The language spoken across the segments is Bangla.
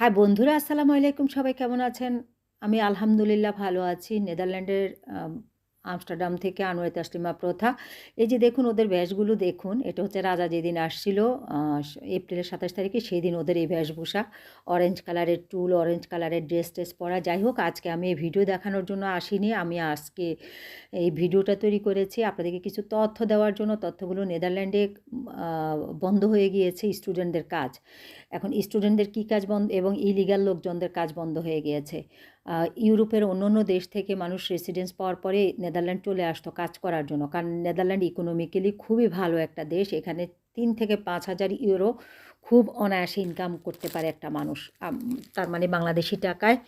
হাই বন্ধুরা আসসালামু আলাইকুম। সবাই কেমন আছেন? আমি আলহামদুলিল্লাহ ভালো আছি। নেদারল্যান্ডের আমস্টারডাম থেকে আনোয়ার তাসলিমা প্রথা। এই যে দেখুন, ওদের ব্যাসগুলো দেখুন, এটা হচ্ছে রাজা যেদিন আসছিল এপ্রিলের সাতাশ তারিখে সেই দিন ওদের এই বেশভূষা অরেঞ্জ কালারের টুল অরেঞ্জ কালারের ড্রেস ট্রেস পরা। যাই হোক, আজকে আমি এই ভিডিও দেখানোর জন্য আসিনি, আমি আজকে এই ভিডিওটা তৈরি করেছি। আপনাদেরকে কিছু তথ্য দেওয়ার জন্য, তথ্যগুলো নেদারল্যান্ডে বন্ধ হয়ে গিয়েছে স্টুডেন্টদের কাজ। এখন স্টুডেন্টদের কী কাজ বন্ধ, এবং ইলিগাল লোকজনদের কাজ বন্ধ হয়ে গিয়েছে। ইউরোপের অন্য অন্য দেশ থেকে মানুষ রেসিডেন্স পাওয়ার পরে নেদারল্যান্ড চলে আসতো কাজ করার জন্য। কারণ নেদারল্যান্ড ইকোনমিক্যালি খুবই ভালো একটা দেশ। এখানে তিন থেকে পাঁচ হাজার ইউরো খুব অনায়াসে ইনকাম করতে পারে একটা মানুষ। তার মানে বাংলাদেশি টাকায়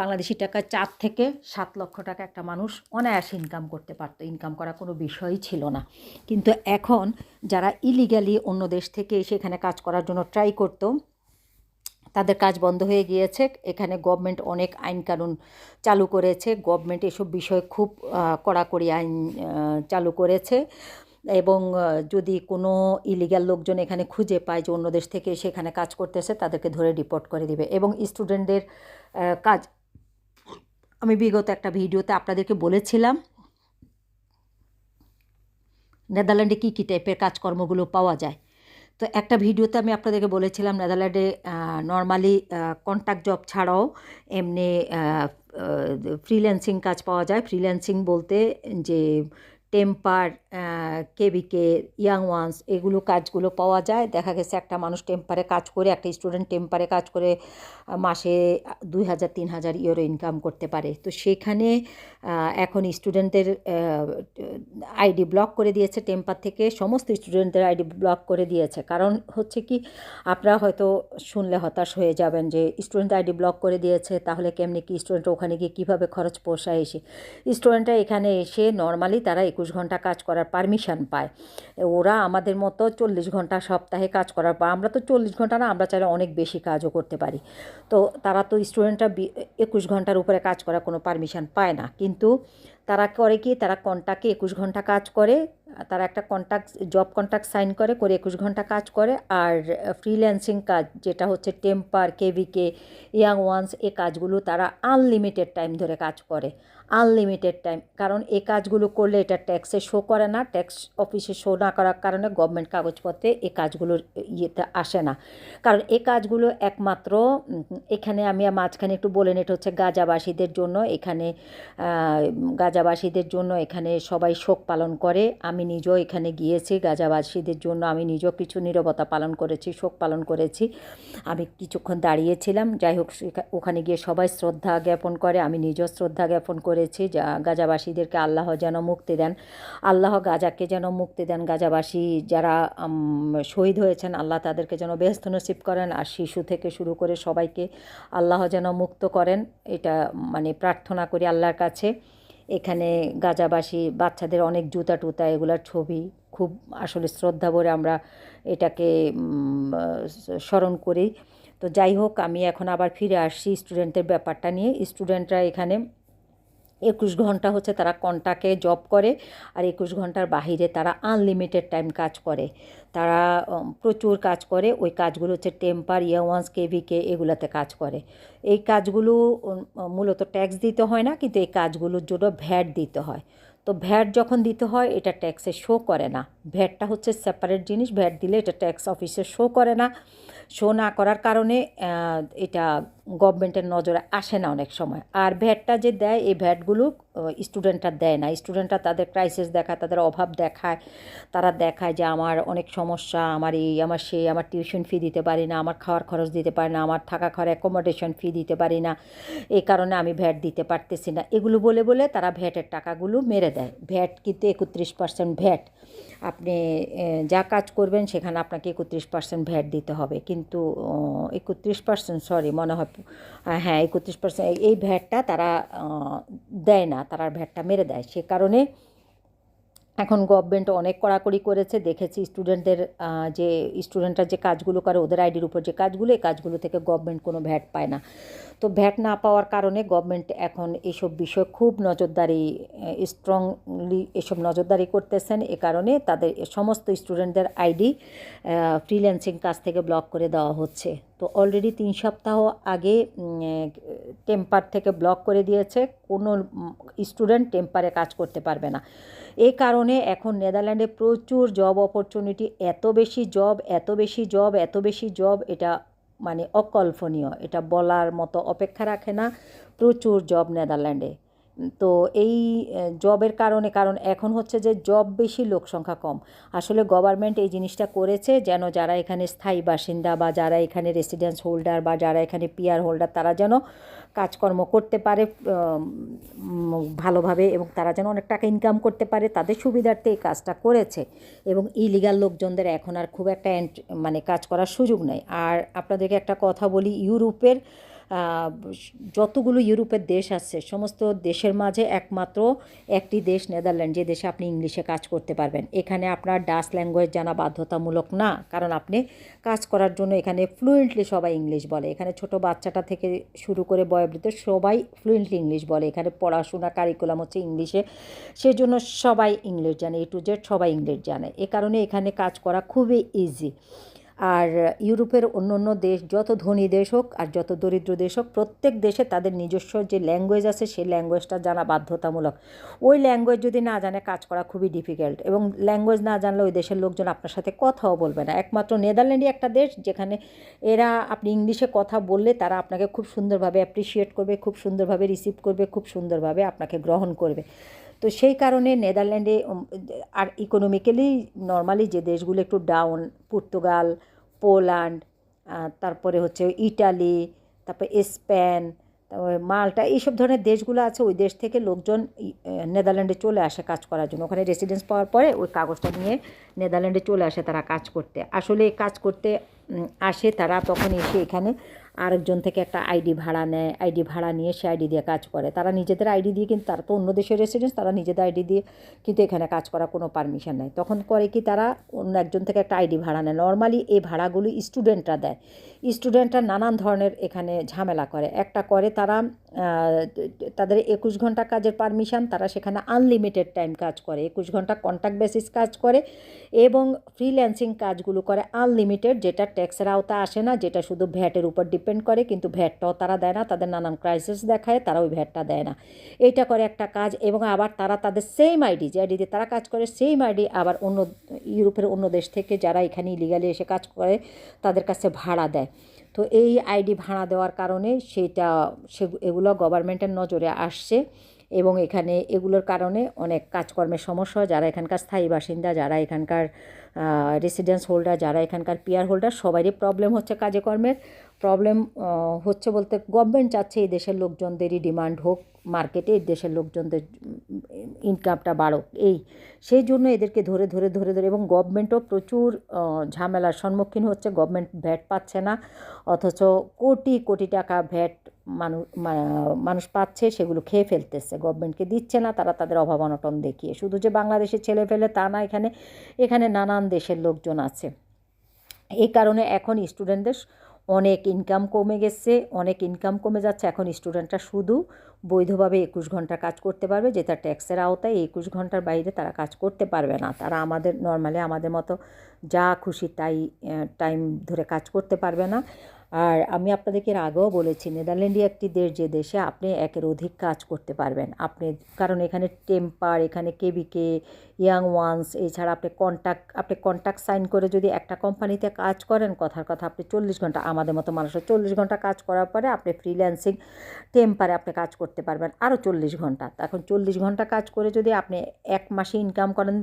বাংলাদেশি টাকায় চার থেকে সাত লক্ষ টাকা একটা মানুষ অনায়াসে ইনকাম করতে পারতো। ইনকাম করা কোনো বিষয়ই ছিল না। কিন্তু এখন যারা ইলিগালি অন্য দেশ থেকে এসে এখানে কাজ করার জন্য ট্রাই করতো তাদের কাজ বন্ধ হয়ে গিয়েছে। এখানে গভর্নমেন্ট অনেক আইন কানুন চালু করেছে। গভর্নমেন্ট এসব বিষয়ে খুব কড়াকড়ি আইন চালু করেছে। এবং যদি কোনো ইলিগাল লোকজন এখানে খুঁজে পায় যে অন্য দেশ থেকে সেখানে কাজ করতেছে, তাদেরকে ধরে রিপোর্ট করে দিবে। এবং স্টুডেন্টদের কাজ, আমি বিগত একটা ভিডিওতে আপনাদেরকে বলেছিলাম, নেদারল্যান্ডে কী কী টাইপের কাজকর্মগুলো পাওয়া যায়। তো একটা ভিডিওতে আমি আপনাদেরকে বলেছিলাম, নেদারল্যান্ডে নর্মালি কন্ট্যাক্ট জব ছাড়াও এমনি ফ্রিল্যান্সিং কাজ পাওয়া যায়। ফ্রিল্যান্সিং বলতে যে টেম্পার কেবিকে, ইয়াং ওয়ান্স, এগুলো কাজগুলো পাওয়া যায়। দেখা গেছে একটা মানুষ টেম্পারে কাজ করে, একটা স্টুডেন্ট টেম্পারে কাজ করে মাসে দুই হাজার, তিন হাজার ইউরো ইনকাম করতে পারে। তো সেখানে এখন স্টুডেন্টদের আইডি ব্লক করে দিয়েছে টেম্পার থেকে, সমস্ত স্টুডেন্টদের আইডি ব্লক করে দিয়েছে। কারণ হচ্ছে কি, আপনারা হয়তো শুনলে হতাশ হয়ে যাবেন যে, স্টুডেন্ট আইডি ব্লক করে দিয়েছে, তাহলে কেমনি কি স্টুডেন্ট ওখানে গিয়ে কীভাবে খরচ পোষায় এসে? স্টুডেন্টরা এখানে এসে নর্মালি তারা ঘণ্টা কাজ করার পারমিশন পায়। ওরা আমাদের মতো চল্লিশ ঘণ্টা সপ্তাহে কাজ করার পর, আমরা তো চল্লিশ ঘণ্টা না, আমরা চাইলে অনেক বেশি কাজও করতে পারি। তো তারা তো স্টুডেন্টরা একুশ ঘণ্টার উপরে কাজ করার কোনো পারমিশন পায় না। কিন্তু তারা করে কি? তারা কন্ট্যাক্টে একুশ ঘণ্টা কাজ করে তারা একটা কন্ট্যাক্ট জব কন্ট্যাক্ট সাইন করে করে একুশ ঘণ্টা কাজ করে আর ফ্রিল্যান্সিং কাজ যেটা হচ্ছে টেম্পার কেভিকে ইয়াং ওয়ান্স এ কাজগুলো তারা আনলিমিটেড টাইম ধরে কাজ করে। আনলিমিটেড টাইম কারণ এ কাজগুলো করলে এটা ট্যাক্সে শো করে না ট্যাক্স অফিসে শো না করার কারণে গভর্নমেন্ট কাগজপত্রে এ কাজগুলোর ইয়েতে আসে না। কারণ এ কাজগুলো একমাত্র এখানে আমি মাঝখানে একটু বলেন এটা হচ্ছে গাজাবাসীদের জন্য এখানে আহ, গাজাবাসীদের জন্য এখানে সবাই শোক পালন করে। আমি নিজেও এখানে গিয়েছি গাজাবাসীদের জন্য। আমি নিজেও কিছু নীরবতা পালন করেছি, শোক পালন করেছি। আমি কিছুক্ষণ দাঁড়িয়েছিলাম। যাই হোক ওখানে গিয়ে সবাই শ্রদ্ধা জ্ঞাপন করে। আমি নিজেও শ্রদ্ধা জ্ঞাপন করেছি যা গাজাবাসীদেরকে আল্লাহ যেন মুক্তি দেন। আল্লাহ গাজাকে যেন মুক্তি দেন। গাজাবাসী যারা শহীদ হয়েছেন, আল্লাহ তাদেরকে যেন ব্যস্ত নসিব করেন। আর শিশু থেকে শুরু করে সবাইকে আল্লাহ যেন মুক্ত করেন। এটা মানে প্রার্থনা করি আল্লাহর কাছে। এখানে গাজাবাসী, বাচ্চাদের অনেক জুতা টুতা এগুলার ছবি খুব আসলে শ্রদ্ধা ভরে আমরা এটাকে স্মরণ করি। তো যাই হোক, আমি এখন আবার ফিরে আসছি স্টুডেন্টদের ব্যাপারটা নিয়ে। স্টুডেন্টরা এখানে একুশ ঘণ্টা হচ্ছে তারা কন্টাকে জব করে আর একুশ ঘণ্টার বাহিরে তারা আনলিমিটেড টাইম কাজ করে। তারা প্রচুর কাজ করে। ওই কাজগুলো হচ্ছে টেম্পার ইয়াওয়ান্স কেভিকে এগুলাতে কাজ করে। এই কাজগুলো মূলত ট্যাক্স দিতে হয় না, কিন্তু এই কাজগুলোর জন্য ভ্যাট দিতে হয়। তো ভ্যাট যখন দিতে হয়, এটা ট্যাক্সে শো করে না। ভ্যাটটা হচ্ছে সেপারেট জিনিস, ভ্যাট দিলে এটা ট্যাক্স অফিসে শো করে না। শো না করার কারণে এটা গভর্নমেন্টের নজরে আসে না অনেক সময়। আর ভ্যাটটা যে দেয়, এই ভ্যাটগুলো স্টুডেন্টরা দেয় না। স্টুডেন্টরা তাদের ক্রাইসিস দেখায়, তাদের অভাব দেখায়। তারা দেখায় যে আমার অনেক সমস্যা, আমার এই, আমার সেই, আমার টিউশন ফি দিতে পারি না, আমার খাওয়ার খরচ দিতে পারি না, আমার থাকা খাওয়ার অ্যাকোমোডেশন ফি দিতে পারি না। এই কারণে আমি ভ্যাট দিতে পারতেছি না। এগুলো বলে বলে তারা ভ্যাটের টাকাগুলো মেরে দেয়। ভ্যাট কিন্তু একত্রিশ পার্সেন্ট ভ্যাট। আপনি যা কাজ করবেন সেখানে আপনাকে একত্রিশ পার্সেন্ট ভ্যাট দিতে হবে। কিন্তু একত্রিশ পার্সেন্ট সরি মনে হয় হ্যাঁ একত্রিশ পার্সেন্ট এই ভ্যাটটা তারা দেয় না, তারা ভ্যাটটা মেরে দেয়। সে কারণে এখন গভর্নমেন্ট অনেক কড়াকড়ি করেছে, দেখেছি স্টুডেন্টদের যে স্টুডেন্টরা যে কাজগুলো করে, ওদের আইডির উপর যে কাজগুলো, এই কাজগুলো থেকে গভর্নমেন্ট কোনো ভ্যাট পায় না। তো ভ্যাট না পাওয়ার কারণে গভর্নমেন্ট এখন এইসব বিষয়ে খুব নজরদারি স্ট্রংলি এসব নজরদারি করতেছেন। এ কারণে তাদের সমস্ত স্টুডেন্টদের আইডি ফ্রিল্যান্সিং কাজ থেকে ব্লক করে দেওয়া হচ্ছে। তো অলরেডি তিন সপ্তাহ আগে টেম্পার থেকে ব্লক করে দিয়েছে। কোনো স্টুডেন্ট টেম্পারে কাজ করতে পারবে না। এই কারণে এখন নেদারল্যান্ডে প্রচুর জব অপরচুনিটি এত বেশি জব এত বেশি জব এত বেশি জব এটা মানে অকল্পনীয়। এটা বলার মতো অপেক্ষা রাখে না। প্রচুর জব নেদারল্যান্ডে। তো এই জবের কারণে, কারণ এখন হচ্ছে যে জব বেশি লোক সংখ্যা কম। আসলে গভর্নমেন্ট এই জিনিসটা করেছে যেন যারা এখানে স্থায়ী বাসিন্দা বা যারা এখানে রেসিডেন্স হোল্ডার বা যারা এখানে পিয়ার হোল্ডার তারা যেন কাজকর্ম করতে পারে ভালোভাবে এবং তারা যেন অনেক টাকা ইনকাম করতে পারে, তাদের সুবিধার্থে এই কাজটা করেছে এবং ইলিগাল লোকজনদের এখন আর খুব একটা মানে কাজ করার সুযোগ নেই। আর আপনাদেরকে একটা কথা বলি, ইউরোপের যতগুলো ইউরোপের দেশ আছে, সমস্ত দেশের মাঝে একমাত্র একটি দেশ নেদারল্যান্ড, যে দেশে আপনি ইংলিশে কাজ করতে পারবেন। এখানে আপনার ডাস ল্যাঙ্গুয়েজ জানা বাধ্যতামূলক না, কারণ আপনি কাজ করার জন্য এখানে ফ্লুয়েন্টলি সবাই ইংলিশ বলে। এখানে ছোট বাচ্চাটা থেকে শুরু করে বয়োবৃদ্ধ সবাই ফ্লুয়েন্টলি ইংলিশ বলে। এখানে পড়াশোনা কারিকুলাম হচ্ছে ইংলিশে। সেজন্য সবাই ইংলিশ জানে এ টু জেড সবাই ইংলিশ জানে। এ কারণে এখানে কাজ করা খুবই ইজি আর ইউরোপের অন্য অন্য দেশ, যত ধনী দেশ হোক আর যত দরিদ্র দেশ হোক, প্রত্যেক দেশে তাদের নিজস্ব যে ল্যাঙ্গুয়েজ আছে, সেই ল্যাঙ্গুয়েজটা জানা বাধ্যতামূলক। ওই ল্যাঙ্গুয়েজ যদি না জানে, কাজ করা খুবই ডিফিকাল্ট এবং ল্যাঙ্গুয়েজ না জানলে ওই দেশের লোকজন আপনার সাথে কথাও বলবে না। একমাত্র নেদারল্যান্ডই একটা দেশ যেখানে এরা, আপনি ইংলিশে কথা বললে তারা আপনাকে খুব সুন্দরভাবে অ্যাপ্রিসিয়েট করবে, খুব সুন্দরভাবে রিসিভ করবে, খুব সুন্দরভাবে আপনাকে গ্রহণ করবে। তো সেই কারণে নেদারল্যান্ডে আর ইকোনমিক্যালি নর্মালি যে দেশগুলো একটু ডাউন পর্তুগাল, পোল্যান্ড তারপরে হচ্ছে ইটালি, তারপরে স্পেন, তারপরে মাল্টা, এইসব ধরনের দেশগুলো আছে, ওই দেশ থেকে লোকজন নেদারল্যান্ডে চলে আসে কাজ করার জন্য। ওখানে রেসিডেন্স পাওয়ার পরে ওই কাগজটা নিয়ে নেদারল্যান্ডে চলে আসে তারা কাজ করতে। আসলে কাজ করতে আসে তারা, তখন এসে এখানে আরেকজন থেকে একটা আইডি ভাড়া নেয়, আইডি ভাড়া নিয়ে সে আইডি দিয়ে কাজ করে। তারা নিজেদের আইডি দিয়ে কিন্তু, তারা তো অন্য দেশের রেসিডেন্স তারা নিজেদের আইডি দিয়ে কিন্তু এখানে কাজ করার কোনো পারমিশন নেই। তখন করে কি তারা অন্য একজন থেকে একটা আইডি ভাড়া নেয়। নর্মালি এই ভাড়াগুলি স্টুডেন্টরা দেয়। স্টুডেন্টরা নানান ধরনের এখানে ঝামেলা করে। একটা করে তারা তাদের একুশ ঘণ্টা কাজের পারমিশন তারা সেখানে আনলিমিটেড টাইম কাজ করে। একুশ ঘণ্টা কন্ট্যাক্ট বেসিস কাজ করে এবং ফ্রিল্যান্সিং কাজগুলো করে আনলিমিটেড যেটা ট্যাক্সের আওতা আসে না, যেটা শুধু ভ্যাটের উপর ডিপেন্ড করে, কিন্তু ভ্যাটটাও তারা দেয় না, তাদের নানান ক্রাইসিস দেখায়, তারা ওই ভ্যাটটা দেয় না। এইটা করে একটা কাজ, এবং আবার তারা তাদের সেম আইডি যে আইডিতে তারা কাজ করে সেম আইডি আবার অন্য ইউরোপের অন্য দেশ থেকে যারা এখানে ইলিগালি এসে কাজ করে, তাদের কাছে ভাড়া দেয়। তো এই আইডি ভাড়া দেওয়ার কারণে সেটা, সে, এগুলো গভর্নমেন্টের নজরে আসছে। এবং এখানে এগুলোর কারণে অনেক কাজকর্মের সমস্যা যারা এখানকার স্থায়ী বাসিন্দা, যারা এখানকার রেসিডেন্স হোল্ডার যারা এখানকার পিয়ার হোল্ডার সবারই প্রবলেম হচ্ছে কাজে কর্মের প্রবলেম হচ্ছে বলতে গভর্নমেন্ট চাচ্ছে এই দেশের লোকজনদেরই ডিমান্ড হোক মার্কেটে এই দেশের লোকজনদের ইনকামটা বাড়ুক। এই, সেই জন্য এদেরকে ধরে ধরে ধরে ধরে এবং গভর্নমেন্টও প্রচুর ঝামেলার সম্মুখীন হচ্ছে। গভর্নমেন্ট ভ্যাট পাচ্ছে না, অথচ কোটি কোটি টাকা ভ্যাট মানুষ মানুষ পাচ্ছে, সেগুলো খেয়ে ফেলতেছে। গভর্নমেন্টকে দিচ্ছে না, তারা তাদের অভাব অনটন দেখিয়ে। শুধু যে বাংলাদেশের ছেলে ফেলে তা না, এখানে এখানে নানান দেশের লোকজন আছে। এই কারণে এখন স্টুডেন্টদের অনেক ইনকাম কমে গেছে, অনেক ইনকাম কমে যাচ্ছে। এখন স্টুডেন্টরা শুধু বৈধভাবে একুশ ঘণ্টা কাজ করতে পারবে, যেটা ট্যাক্সের আওতায় একুশ ঘণ্টার বাইরে তারা কাজ করতে পারবে না। তারা আমাদের নর্মালি আমাদের মতো যা খুশি তাই টাইম ধরে কাজ করতে পারবে না। আর আমি আপনাদেরকে আগেও বলেছি, নেদারল্যান্ডই একটি দেশ যে দেশে আপনি একের অধিক কাজ করতে পারবেন। আপনি, কারণ এখানে টেম্পার, এখানে কেবিকে, ইয়াং ওয়ান্স, এছাড়া আপনি কন্ট্যাক্ট আপনি কন্ট্যাক্ট সাইন করে যদি একটা কোম্পানিতে কাজ করেন, কথার কথা আপনি চল্লিশ ঘণ্টা, আমাদের মতো মানুষের চল্লিশ ঘণ্টা কাজ করার পরে আপনি ফ্রিল্যান্সিং টেম্পারে আপনি কাজ করতে পারবেন আরও চল্লিশ ঘণ্টা। এখন চল্লিশ ঘণ্টা কাজ করে যদি আপনি এক মাসে ইনকাম করেন,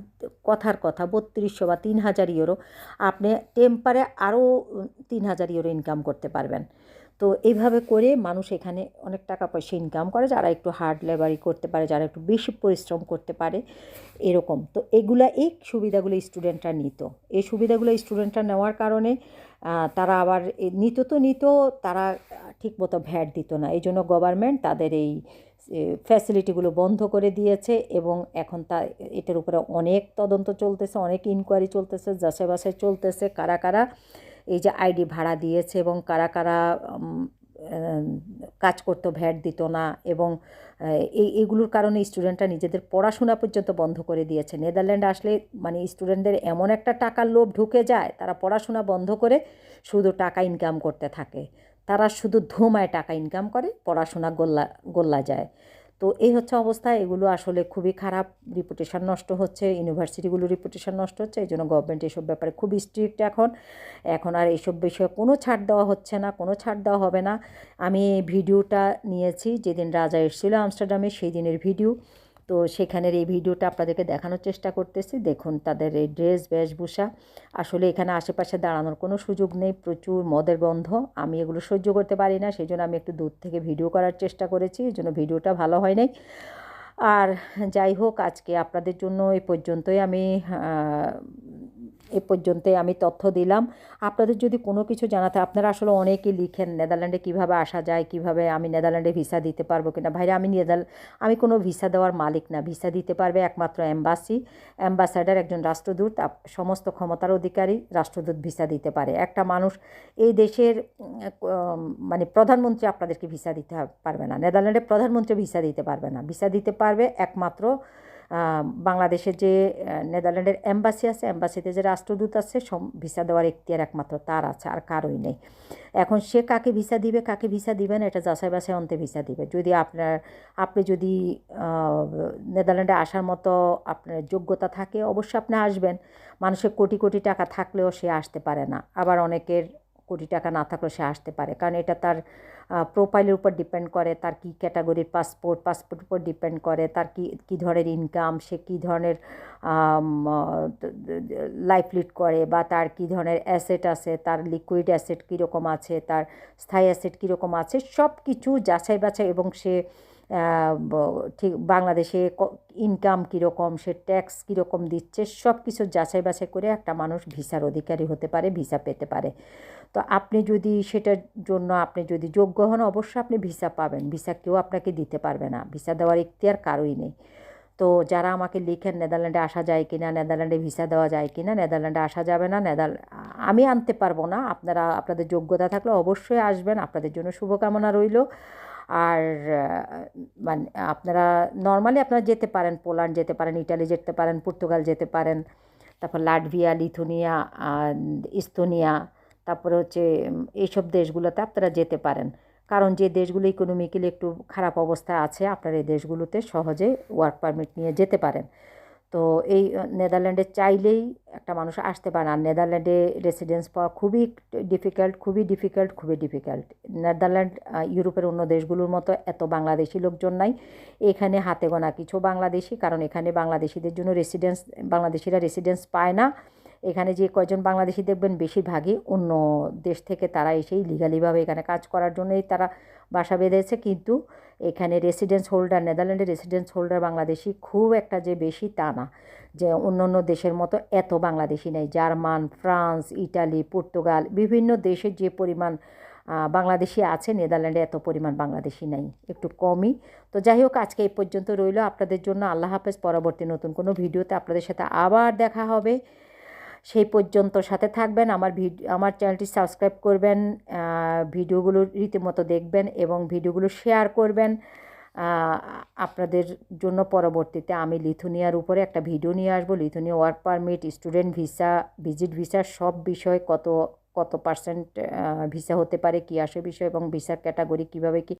কথার কথা বত্রিশশো বা তিন হাজার ইউরো, আপনি টেম্পারে আরও তিন হাজার ইউরো ইনকাম করতে পারবেন। তো এইভাবে করে মানুষ এখানে অনেক টাকা পয়সা ইনকাম করে, যারা একটু হার্ড লেবারি করতে পারে, যারা একটু বেশি পরিশ্রম করতে পারে, এরকম। তো এগুলা এই সুবিধাগুলো স্টুডেন্টরা নিত। এই সুবিধাগুলো স্টুডেন্টরা নেওয়ার কারণে তারা আবার নিত তো নিত, তারা ঠিকমতো ভ্যাট দিত না। এই জন্য গভর্নমেন্ট তাদের এই ফ্যাসিলিটিগুলো বন্ধ করে দিয়েছে এবং এখন তা, এটার উপরে অনেক তদন্ত চলতেছে, অনেক ইনকোয়ারি চলতেছে যাচাই বাছাই চলতেছে, কারা কারা এই যে আইডি ভাড়া দিয়েছে এবং কারা কারা কাজ করতো ভ্যাট দিত না এবং এই, এগুলোর কারণে স্টুডেন্টরা নিজেদের পড়াশোনা পর্যন্ত বন্ধ করে দিয়েছে। নেদারল্যান্ড আসলে মানে স্টুডেন্টদের এমন একটা টাকার লোভ ঢুকে যায়, তারা পড়াশোনা বন্ধ করে শুধু টাকা ইনকাম করতে থাকে। তারা শুধু ধুমায় টাকা ইনকাম করে, পড়াশোনা গোল্লা গোল্লা যায়। তো এই হচ্ছে অবস্থা। এগুলো আসলে খুবই খারাপ রিপুটেশান নষ্ট হচ্ছে ইউনিভার্সিটিগুলোর রিপুটেশান নষ্ট হচ্ছে, এই জন্য গভর্নমেন্ট এসব ব্যাপারে খুবই স্ট্রিক্ট এখন। এখন আর এইসব বিষয়ে কোনো ছাড় দেওয়া হচ্ছে না, কোনো ছাড় দেওয়া হবে না। আমি ভিডিওটা নিয়েছি, যেদিন রাজা এসেছিল আমস্টারডামে, সেই দিনের ভিডিও তো সেখানের এই ভিডিওটা আপনাদেরকে দেখানোর চেষ্টা করতেছি। দেখুন, তাদের এই ড্রেস, বেশভূষা, আসলে এখানে আশেপাশে দাঁড়ানোর কোনো সুযোগ নেই, প্রচুর মদের গন্ধ। আমি এগুলো সহ্য করতে পারি না সেই জন্য আমি একটু দূর থেকে ভিডিও করার চেষ্টা করেছি, এই জন্য ভিডিওটা ভালো হয় নাই। আর যাই হোক, আজকে আপনাদের জন্য এই পর্যন্তই আমি এ পর্যন্তই আমি তথ্য দিলাম। আপনাদের যদি কোনো কিছু জানাতে আপনারা আসলে অনেকেই লিখেন নেদারল্যান্ডে কীভাবে আসা যায়, কীভাবে আমি নেদারল্যান্ডে ভিসা দিতে পারব কিনা। ভাইরা, আমি নেদার আমি কোনো ভিসা দেওয়ার মালিক না। ভিসা দিতে পারবে একমাত্র অ্যাম্বাসি অ্যাম্বাসাডার একজন রাষ্ট্রদূত সমস্ত ক্ষমতার অধিকারী রাষ্ট্রদূত ভিসা দিতে পারে। একটা মানুষ এই দেশের মানে প্রধানমন্ত্রী আপনাদেরকে ভিসা দিতে পারবে না। নেদারল্যান্ডে প্রধানমন্ত্রী ভিসা দিতে পারবে না। ভিসা দিতে পারবে একমাত্র বাংলাদেশের যে নেদারল্যান্ডের অ্যাম্বাসি আছে অ্যাম্বাসিতে যে রাষ্ট্রদূত আছে ভিসা দেওয়ার এখতিয়ার একমাত্র তার আছে, আর কারোই নেই। এখন সে কাকে ভিসা দিবে, কাকে ভিসা দিবে না, এটা যাচাই বাছাই অন্তে ভিসা দিবে। যদি আপনার, আপনি যদি নেদারল্যান্ডে আসার মতো আপনার যোগ্যতা থাকে, অবশ্যই আপনি আসবেন। মানুষের কোটি কোটি টাকা থাকলেও সে আসতে পারে না। আবার অনেকের কোটি টাকা না থাকলেও সে আসতে পারে। কারণ এটা তার প্রোফাইলের উপর ডিপেন্ড করে, তার কী ক্যাটাগরির পাসপোর্ট পাসপোর্টের উপর ডিপেন্ড করে, তার কী কী ধরনের ইনকাম সে কী ধরনের লাইফ লিড করে বা তার কী ধরনের অ্যাসেট আছে, তার লিকুইড অ্যাসেট কীরকম আছে, তার স্থায়ী অ্যাসেট কীরকম আছে সব কিছু যাচাই বাছাই এবং সে ঠিক বাংলাদেশে ইনকাম কীরকম, সে ট্যাক্স কীরকম দিচ্ছে সব কিছু যাচাই বাছাই করে একটা মানুষ ভিসার অধিকারী হতে পারে, ভিসা পেতে পারে। তো আপনি যদি সেটার জন্য আপনি যদি যোগ্য হন, অবশ্যই আপনি ভিসা পাবেন। ভিসা কেউ আপনাকে দিতে পারবে না। ভিসা দেওয়ার ইখতিয়ার কারোই নেই। তো যারা আমাকে লিখেন, নেদারল্যান্ডে আসা যায় কি না নেদারল্যান্ডে ভিসা দেওয়া যায় কি না নেদারল্যান্ডে আসা যাবে না, নেদার, আমি আনতে পারব না। আপনারা, আপনাদের যোগ্যতা থাকলে অবশ্যই আসবেন। আপনাদের জন্য শুভকামনা রইল। আর মানে আপনারা নর্মালি আপনারা যেতে পারেন, পোল্যান্ড যেতে পারেন, ইটালি যেতে পারেন, পর্তুগাল যেতে পারেন, তারপর লাটভিয়া, লিথুনিয়া ইস্তোনিয়া, তারপরে হচ্ছে এইসব দেশগুলোতে আপনারা যেতে পারেন। কারণ যে দেশগুলো ইকোনমিক্যালি একটু খারাপ অবস্থায় আছে, আপনারা এই দেশগুলোতে সহজে ওয়ার্ক পারমিট নিয়ে যেতে পারেন। তো এই নেদারল্যান্ডে চাইলেই একটা মানুষ আসতে পারে আর নেদারল্যান্ডে রেসিডেন্স পাওয়া খুবই ডিফিকাল্ট খুবই ডিফিকাল্ট খুবই ডিফিকাল্ট নেদারল্যান্ড ইউরোপের অন্য দেশগুলোর মতো এত বাংলাদেশি লোকজন নাই। এখানে হাতে গোনা কিছু বাংলাদেশি, কারণ এখানে বাংলাদেশিদের জন্য রেসিডেন্স বাংলাদেশিরা রেসিডেন্স পায় না। এখানে যে কয়জন বাংলাদেশি দেখবেন বেশিরভাগই অন্য দেশ থেকে তারা এসেই লিগালিভাবে এখানে কাজ করার জন্যই তারা বাসা বেঁধেছে। কিন্তু এখানে রেসিডেন্স হোল্ডার নেদারল্যান্ডের রেসিডেন্স হোল্ডার বাংলাদেশি খুব একটা যে বেশি তা না। যে অন্য অন্য দেশের মতো এত বাংলাদেশি নেই। জার্মান, ফ্রান্স, ইটালি, পর্তুগাল বিভিন্ন দেশের যে পরিমাণ বাংলাদেশি আছে নেদারল্যান্ডে এত পরিমাণ বাংলাদেশি নাই। একটু কমই। তো যাই হোক, আজকে এই পর্যন্ত রইল। আপনাদের জন্য আল্লাহ হাফেজ। পরবর্তী নতুন কোনো ভিডিওতে আপনাদের সাথে আবার দেখা হবে। সেই পর্যন্ত সাথে থাকবেন, আমার ভিডিও আমার চ্যানেলটি সাবস্ক্রাইব করবেন ভিডিওগুলো রীতিমতো দেখবেন এবং ভিডিওগুলো শেয়ার করবেন। আপনাদের জন্য পরবর্তীতে আমি লিথুনিয়ার উপরে একটা ভিডিও নিয়ে আসব। Lithuania work permit, student visa, visit visa, সব বিষয় কত কত পার্সেন্ট ভিসা হতে পারে, কী আসে বিষয় এবং ভিসার ক্যাটাগরি কীভাবে কী